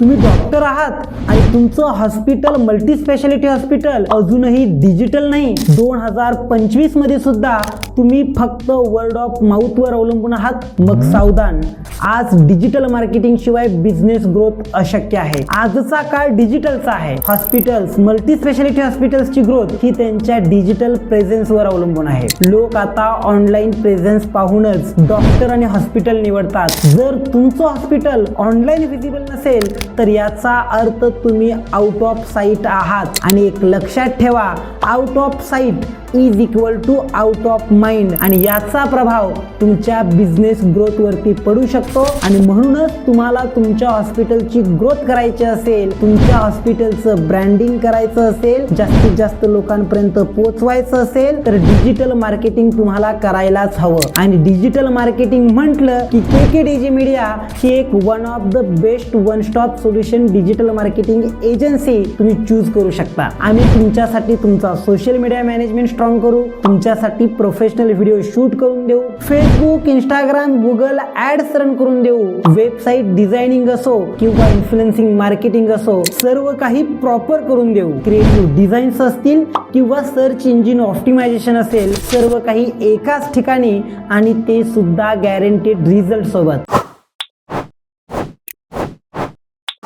तुम्ही डॉक्टर आहात आणि तुमचं हॉस्पिटल मल्टी स्पेशालिटी हॉस्पिटल अजूनही डिजिटल नाही. दोन हजार पंचवीसमध्ये सुद्धा तुम्ही फक्त वर्ड ऑफ माउथ वर अवलंबून आहात. मग सावधान. आज डिजिटल मार्केटिंग शिवाय बिझनेस ग्रोथ अशक्य आहे. आजचा काळ डिजिटलचा आहे. हॉस्पिटल्स मल्टी स्पेशालिटी हॉस्पिटल्सची ग्रोथ ही त्यांच्या डिजिटल प्रेझेन्स वर अवलंबून आहे. लोक आता ऑनलाईन प्रेझेन्स पाहूनच डॉक्टर आणि हॉस्पिटल निवडतात. जर तुमचं हॉस्पिटल ऑनलाईन विजिबल नसेल तर याचा अर्थ तुम्ही आउट ऑफ साईट आहात. आणि एक लक्षात ठेवा out of sight is equal to out of mind आणि याचा प्रभाव तुमच्या बिझनेस ग्रोथवरती पडू शकतो. आणि म्हणूनच तुम्हाला तुमच्या हॉस्पिटलची ग्रोथ करायची असेल तुमच्या हॉस्पिटलचं ब्रँडिंग करायचं असेल जास्तीत जास्त लोकांपर्यंत पोहोचवायचं असेल तर डिजिटल मार्केटिंग तुम्हाला करायलाच हवं. आणि डिजिटल मार्केटिंग म्हटलं की के के डी जी मीडिया ही एक one of the best one stop solution digital marketing agency तुम्ही चूज करू शकता. आम्ही तुमच्यासाठी तुमचा सोशल मीडिया मॅनेजमेंट स्ट्रॉंग करू. तुमच्यासाठी प्रोफेशनल व्हिडिओ शूट करून देऊ. Facebook Instagram Google ads run करून देऊ. वेबसाईट डिझायनिंग असो किंवा इन्फ्लुएन्सिंग मार्केटिंग असो सर्व काही प्रॉपर करून देऊ. क्रिएटिव्ह डिझाईन्स असतील किंवा सर्च इंजिन ऑप्टिमायझेशन असेल सर्व काही एकाच ठिकाणी आणि ते सुद्धा गॅरंटेड रिझल्ट सोबत.